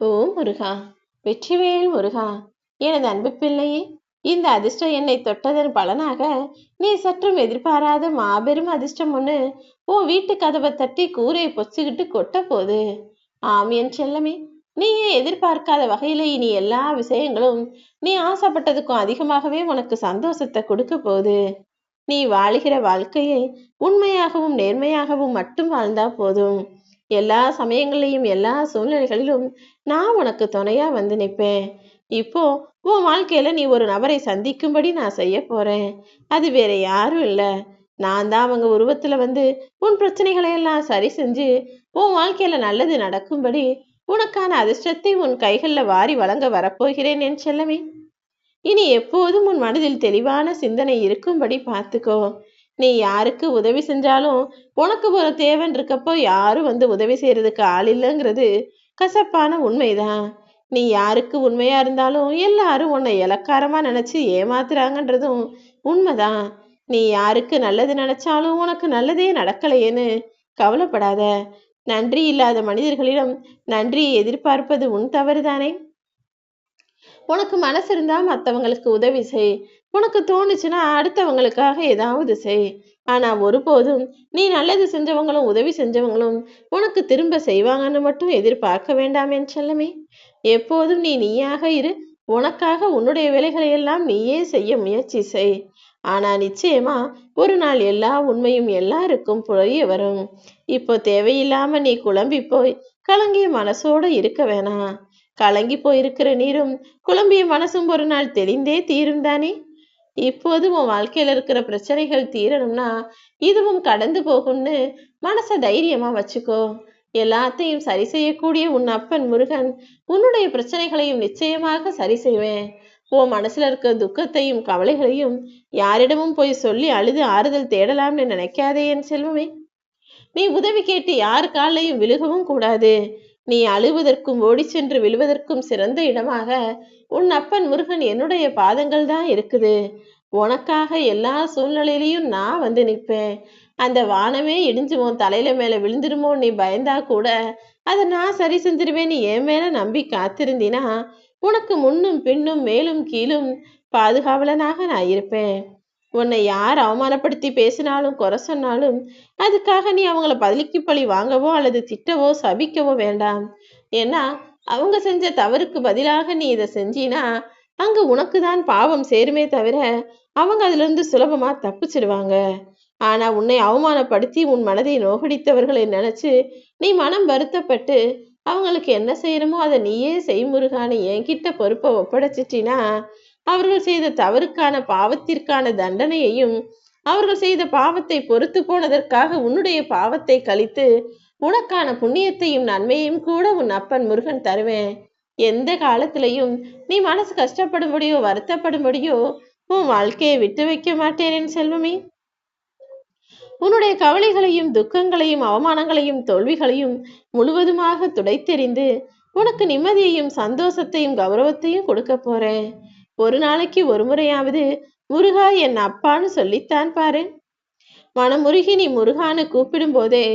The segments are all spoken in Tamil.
ஓ முருகா வெற்றிவேல் முருகா எனது அன்பு பிள்ளையே இந்த அதிர்ஷ்டம் என்னை தொட்டதன் பலனாக நீ சற்றும் எதிர்பாராத மாபெரும் அதிர்ஷ்டம் ஒன்று உன் வீட்டு கதவை தட்டி கூரையை பொச்சுக்கிட்டு கொட்ட போகுது. ஆம் என் செல்லமே நீயே எதிர்பார்க்காத வகையில இனி எல்லா விஷயங்களும் நீ ஆசைப்பட்டதுக்கும் அதிகமாகவே உனக்கு சந்தோஷத்தை கொடுக்க போகுது. நீ வாழுகிற வாழ்க்கையை உண்மையாகவும் நேர்மையாகவும் மட்டும் வாழ்ந்தா போதும். எல்லா சமயங்களையும் எல்லா சூழ்நிலைகளிலும் நான் உனக்கு துணையா வந்து நிற்பேன். இப்போ உன் வாழ்க்கையில நீ ஒரு நபரை சந்திக்கும்படி நான் செய்ய போறேன். அது வேற யாரும் இல்லை. நான் தான் அவங்க உருவத்துல வந்து உன் பிரச்சனைகளை எல்லாம் சரி செஞ்சு உன் வாழ்க்கையில நல்லது நடக்கும்படி உனக்கான அதிர்ஷ்டத்தை உன் கைகளில் வாரி வழங்க வரப்போகிறேன் என் செல்லமே. இனி எப்போதும் உன் மனதில் தெளிவான சிந்தனை இருக்கும்படி பார்த்துக்கோ. நீ யாருக்கு உதவி செஞ்சாலும் உனக்கு ஒரு தேவன் இருக்கப்போ யாரும் வந்து உதவி செய்யறதுக்கு ஆள் இல்லைங்கிறது கசப்பான உண்மைதான். நீ யாருக்கு உண்மையா இருந்தாலும் எல்லாரும் உன்னை இலக்காரமா நினைச்சு ஏமாத்துறாங்கன்றதும் உண்மைதான். நீ யாருக்கு நல்லது நினைச்சாலும் உனக்கு நல்லதே நடக்கலையேன்னு கவலைப்படாத. நன்றி இல்லாத மனிதர்களிடம் நன்றியை எதிர்பார்ப்பது உன் தவறுதானே? உனக்கு மனசு இருந்தா மற்றவங்களுக்கு உதவி செய். உனக்கு தோணுச்சுன்னா அடுத்தவங்களுக்காக ஏதாவது செய். ஆனா ஒருபோதும் நீ நல்லது செஞ்சவங்களும் உதவி செஞ்சவங்களும் உனக்கு திரும்ப செய்வாங்கன்னு மட்டும் எதிர்பார்க்க வேண்டாம் என் செல்லமே. எப்போதும் நீ நீயாக இரு. உனக்காக உன்னுடைய வேலைகளை எல்லாம் நீயே செய்ய முயற்சி செய். ஆனா நிச்சயமா ஒரு நாள் எல்லா உண்மையும் எல்லாருக்கும் புரிய வரும். இப்போ தேவையில்லாம நீ குழம்பி போய் கலங்கிய மனசோட இருக்க வேணாம். கலங்கி போயிருக்கிற நீரும் குழம்பிய மனசும் ஒரு நாள் தெளிந்தே தீரும் தானே இப்போது உன் வாழ்க்கையில இருக்கிற பிரச்சனைகள் தீரணும்னா இதுவும் கடந்து போகும்னு மனச தைரியமா வச்சுக்கோ. எல்லாத்தையும் சரி செய்யக்கூடிய உன் அப்பன் முருகன் உன்னுடைய பிரச்சனைகளையும் நிச்சயமாக சரி செய்வேன். உன் மனசுல இருக்க துக்கத்தையும் கவலைகளையும் யாரிடமும் போய் சொல்லி அழுது ஆறுதல் தேடலாம்னு நினைக்காதே என் செல்வமே. நீ உதவி கேட்டு யார் காலையும் விழுகவும் கூடாது. நீ அழுவதற்கும் ஓடி சென்று விழுவதற்கும் சிறந்த இடமாக உன் அப்பன் முருகன் என்னுடைய பாதங்கள் தான் இருக்குது. உனக்காக எல்லா சூழ்நிலையிலையும் நான் வந்து நிற்பேன். அந்த வானமே இடிஞ்சு உன் தலையில மேல விழுந்துருமோ நீ பயந்தா கூட அதை நான் சரி செஞ்சிருவேன் நீ என் மேல நம்பி காத்திருந்தினா உனக்கு முன்னும் பின்னும் மேலும் கீழும் பாதுகாவலனாக நான் இருப்பேன். உன்னை யார் அவமானப்படுத்தி பேசினாலும் குறை சொன்னாலும் அதுக்காக நீ அவங்கள பதிலுக்கு பழி வாங்கவோ அல்லது திட்டவோ சபிக்கவோ வேண்டாம். ஏன்னா அவங்க செஞ்ச தவறுக்கு பதிலாக நீ இதை செஞ்சினா அங்க உனக்கு தான் பாவம் சேருமே தவிர அவங்க அதுல இருந்து சுலபமா தப்பிச்சிடுவாங்க. ஆனா உன்னை அவமானப்படுத்தி உன் மனதை நோகடித்தவர்களை நினைச்சு நீ மனம் வருத்தப்பட்டு அவங்களுக்கு என்ன செய்யணுமோ அதை நீயே செய்முருகான என்கிட்ட பொறுப்பை ஒப்படைச்சிட்டினா அவர்கள் செய்த தவறுக்கான பாவத்திற்கான தண்டனையையும் அவர்கள் செய்த பாவத்தை பொறுத்து போனதற்காக உன்னுடைய பாவத்தை கழித்து உனக்கான புண்ணியத்தையும் நன்மையையும் கூட உன் அப்பன் முருகன் தருவேன். எந்த காலத்திலையும் நீ மனசு கஷ்டப்படும்படியோ வருத்தப்படும்படியோ உன் வாழ்க்கையை விட்டு வைக்க மாட்டேன் செல்வமே. உன்னுடைய கவலைகளையும் துக்கங்களையும் அவமானங்களையும் தோல்விகளையும் முழுவதுமாக துடைத்தெறிந்து உனக்கு நிம்மதியையும் சந்தோஷத்தையும் கௌரவத்தையும் கொடுக்க போறேன். ஒரு நாளைக்கு ஒரு முறையாவது முருகா என் அப்பான்னு சொல்லித்தான் பாரு. மனமுருகி நீ முருகான்னு கூப்பிடும் போதே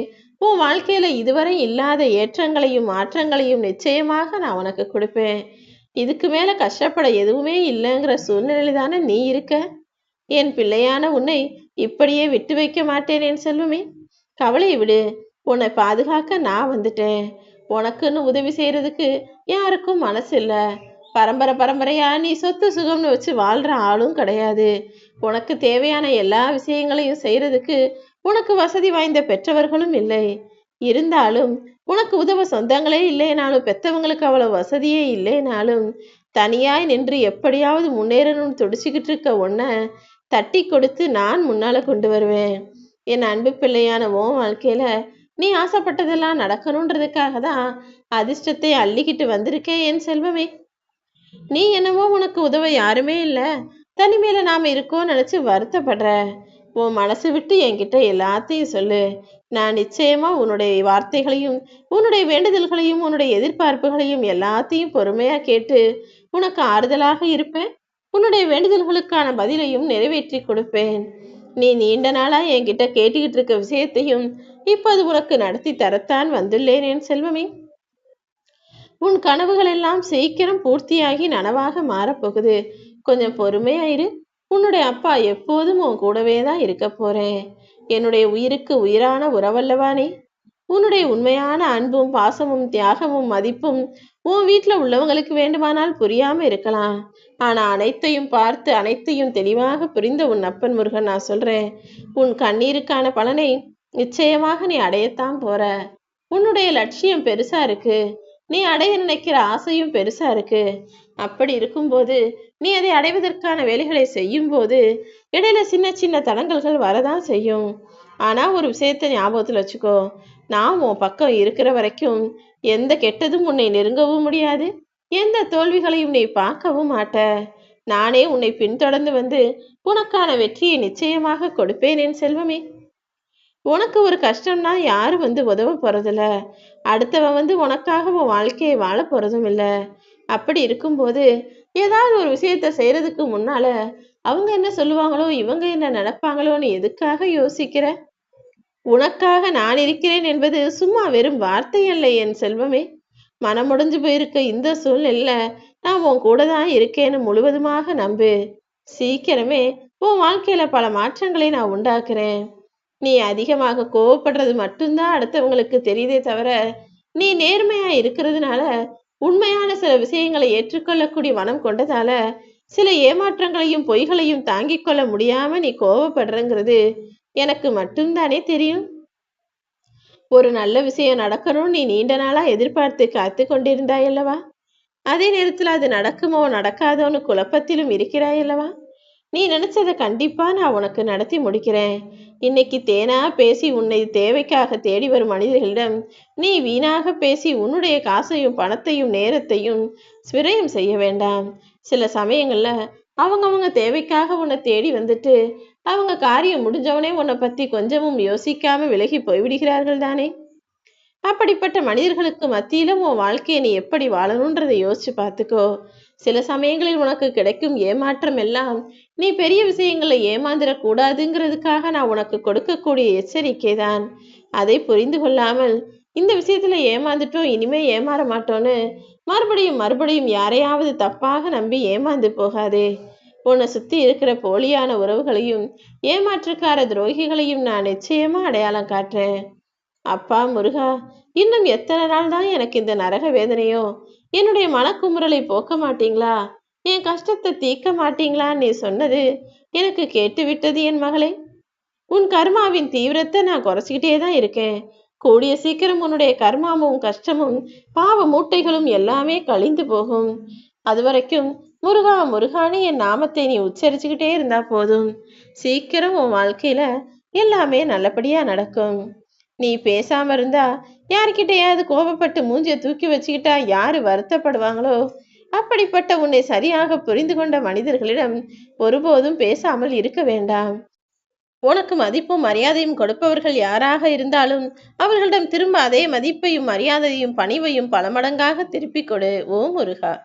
உன் வாழ்க்கையில இதுவரை இல்லாத ஏற்றங்களையும் மாற்றங்களையும் நிச்சயமாக நான் உனக்கு கொடுப்பேன். இதுக்கு மேல கஷ்டப்பட எதுவுமே இல்லைங்கிற சூழ்நிலை தானே நீ இருக்க? என் பிள்ளையான உன்னை இப்படியே விட்டு வைக்க மாட்டேன் என் செல்வமே. கவலையை விடு உன்னை பாதுகாக்க நான் வந்துட்டேன். உனக்குன்னு உதவி செய்யறதுக்கு யாருக்கும் மனசு இல்லை பரம்பரை பரம்பரையா நீ சொத்து சுகம்னு வச்சு வாழ்ற ஆளும் கிடையாது. உனக்கு தேவையான எல்லா விஷயங்களையும் செய்யறதுக்கு உனக்கு வசதி வாய்ந்த பெற்றவர்களும் இல்லை. இருந்தாலும் உனக்கு உதவ சொந்தங்களே இல்லைனாலும் பெற்றவங்களுக்கு அவ்வளவு வசதியே இல்லைனாலும் தனியாய் நின்று எப்படியாவது முன்னேறணும்னு துடிச்சுக்கிட்டு இருக்க ஒன்றை தட்டி கொடுத்து நான் முன்னால கொண்டு வருவேன். என் அன்பு பிள்ளையான உன் வாழ்க்கையில நீ ஆசைப்பட்டதெல்லாம் நடக்கணுன்றதுக்காக தான் அதிர்ஷ்டத்தை அள்ளிக்கிட்டு வந்திருக்கேன் என் செல்வமே. நீ என்னவோ உனக்கு உதவ யாருமே இல்லை. தனிமையில நாம இருக்கோம் நினைச்சு வருத்தப்படுற. உன் மனசு விட்டு என்கிட்ட எல்லாத்தையும் சொல்லு. நான் நிச்சயமா உன்னுடைய வார்த்தைகளையும் உன்னுடைய வேண்டுதல்களையும் உன்னுடைய எதிர்பார்ப்புகளையும் எல்லாத்தையும் பொறுமையா கேட்டு உனக்கு ஆறுதலாக இருப்பேன். உன்னுடைய வேண்டுதல்களுக்கான பதிலையும் நிறைவேற்றி கொடுப்பேன். நீ நீண்ட நாளா என்கிட்ட கேட்டுக்கிட்டு இருக்க விஷயத்தையும் இப்போது உனக்கு நடத்தி தரத்தான் வந்துள்ளேன் என் செல்வமே. உன் கனவுகள் எல்லாம் சீக்கிரம் பூர்த்தியாகி நனவாக மாறப்போகுது. கொஞ்சம் பொறுமையாயிரு. உன்னுடைய அப்பா எப்போதும் உன் கூடவே தான் இருக்க போறேன். என்னுடைய உயிருக்கு உயிரான உறவல்லவானே. உன்னுடைய உண்மையான அன்பும் பாசமும் தியாகமும் மதிப்பும் உன் வீட்டில் உள்ளவங்களுக்கு வேண்டுமானால் புரியாம இருக்கலாம். ஆனா அனைத்தையும் பார்த்து அனைத்தையும் தெளிவாக புரிந்த உன் அப்பன் முருகன் நான் சொல்றேன். உன் கண்ணீருக்கான பலனை நிச்சயமாக நீ அடையத்தான் போற. உன்னுடைய லட்சியம் பெருசா இருக்கு. நீ அடைய நினைக்கிற ஆசையும் பெருசா இருக்கு. அப்படி இருக்கும்போது நீ அதை அடைவதற்கான வேலைகளை செய்யும் போது இடையில சின்ன சின்ன தடங்கல்கள் வரதான் செய்யும். ஆனா ஒரு விஷயத்த ஞாபகத்தில் வச்சுக்கோ. நான் உன் பக்கம் இருக்கிற வரைக்கும் எந்த கெட்டதும் உன்னை நெருங்கவும் முடியாது. எந்த தோல்விகளையும் நீ பார்க்கவும் மாட்ட. நானே உன்னை பின்தொடர்ந்து வந்து உனக்கான வெற்றியை நிச்சயமாக கொடுப்பேன் என் செல்வமே. உனக்கு ஒரு கஷ்டம்னா யாரும் வந்து உதவ போறதில்ல? அடுத்தவன் வந்து உனக்காக உன் வாழ்க்கையை வாழ போகிறதும் இல்லை. அப்படி இருக்கும்போது ஏதாவது ஒரு விஷயத்த செய்யறதுக்கு முன்னால அவங்க என்ன சொல்லுவாங்களோ இவங்க என்ன நினைப்பாங்களோன்னு எதுக்காக யோசிக்கிற? உனக்காக நான் இருக்கிறேன் என்பது சும்மா வெறும் வார்த்தை அல்ல என் செல்வமே. மனமுடைஞ்சு போயிருக்க இந்த சூழ்நிலையில நான் உன் கூட தான் இருக்கேன்னு முழுவதுமாக நம்பு. சீக்கிரமே உன் வாழ்க்கையில பல மாற்றங்களை நான் உண்டாக்குறேன். நீ அதிகமாக கோவப்படுறது மட்டும்தான் அடுத்தவங்களுக்கு தெரியுதே தவிர நீ நேர்மையா இருக்கிறதுனால உண்மையான சில விஷயங்களை ஏற்றுக்கொள்ளக்கூடிய மனம் கொண்டதால சில ஏமாற்றங்களையும் பொய்களையும் தாங்கிக் கொள்ள முடியாம நீ கோவப்படுறங்கிறது எனக்கு மட்டும்தானே தெரியும். ஒரு நல்ல விஷயம் நடக்கணும் நீ நீண்ட நாளா எதிர்பார்த்து காத்து கொண்டிருந்தாய் அல்லவா? அதே நேரத்துல அது நடக்குமோ நடக்காதோன்னு குழப்பத்திலும் இருக்கிறாய் அல்லவா? நீ நினைச்சதை கண்டிப்பா நான் உனக்கு நடத்தி முடிக்கிறேன். இன்னைக்கு தேனா பேசி உன்னை தேவைக்காக தேடி வரும் மனிதர்களிடம் நீ வீணாக பேசி உன்னுடைய காசையும் பணத்தையும் நேரத்தையும் விரயம் செய்ய வேண்டாம். சில சமயங்கள்ல அவங்கவுங்க தேவைக்காக உன்னை தேடி வந்துட்டு அவங்க காரியம் முடிஞ்சவனே உன்னை பத்தி கொஞ்சமும் யோசிக்காம விலகி போய்விடுகிறார்கள் தானே? அப்படிப்பட்ட மனிதர்களுக்கு மத்தியிலும் உன் வாழ்க்கையை நீ எப்படி வாழணுன்றதை யோசிச்சு பார்த்துக்கோ. சில சமயங்களில் உனக்கு கிடைக்கும் ஏமாற்றம் எல்லாம் நீ பெரிய விஷயங்களை ஏமாந்துடக்கூடாதுங்கிறதுக்காக நான் உனக்கு கொடுக்கக்கூடிய எச்சரிக்கை தான் அதை புரிந்து கொள்ளாமல் இந்த விஷயத்துல ஏமாந்துட்டோம் இனிமே ஏமாற மாட்டோன்னு மறுபடியும் மறுபடியும் யாரையாவது தப்பாக நம்பி ஏமாந்து போகாதே. உன்னை சுத்தி இருக்கிற போலியான உறவுகளையும் ஏமாற்றுக்கார துரோகிகளையும் நான் நிச்சயமா அடையாளம் காட்டுறேன். அப்பா முருகா இன்னும் எத்தனை நாள் தான் எனக்கு இந்த நரக வேதனையோ என்னுடைய மனக்குமுறலை போக்க மாட்டீங்களா? என் கஷ்டத்தை தீர்க்க மாட்டீங்களா நீ சொன்னது எனக்கு கேட்டு விட்டது என் மகளே. உன் கர்மாவின் தீவிரத்தை நான் குறைச்சிக்கிட்டே தான் இருக்கேன். கூடிய சீக்கிரம் உன்னுடைய கர்மாவும் கஷ்டமும் பாவ மூட்டைகளும் எல்லாமே கழிந்து போகும். அது வரைக்கும் முருகா முருகான்னு என் நாமத்தை நீ உச்சரிச்சுக்கிட்டே இருந்தா போதும். சீக்கிரம் உன் வாழ்க்கையில எல்லாமே நல்லபடியா நடக்கும். நீ பேசாம இருந்தா யார்கிட்டயாவது கோபப்பட்டு மூஞ்சிய தூக்கி வச்சுக்கிட்டா யாரு வருத்தப்படுவாங்களோ? அப்படிப்பட்ட உன்னை சரியாக புரிந்து கொண்ட மனிதர்களிடம் ஒருபோதும் பேசாமல் இருக்க வேண்டாம். உனக்கு மதிப்பும் மரியாதையும் கொடுப்பவர்கள் யாராக இருந்தாலும் அவர்களிடம் திரும்ப அதே மதிப்பையும் மரியாதையும் பணிவையும் பல மடங்காக திருப்பிக் கொடு ஓ முருகா.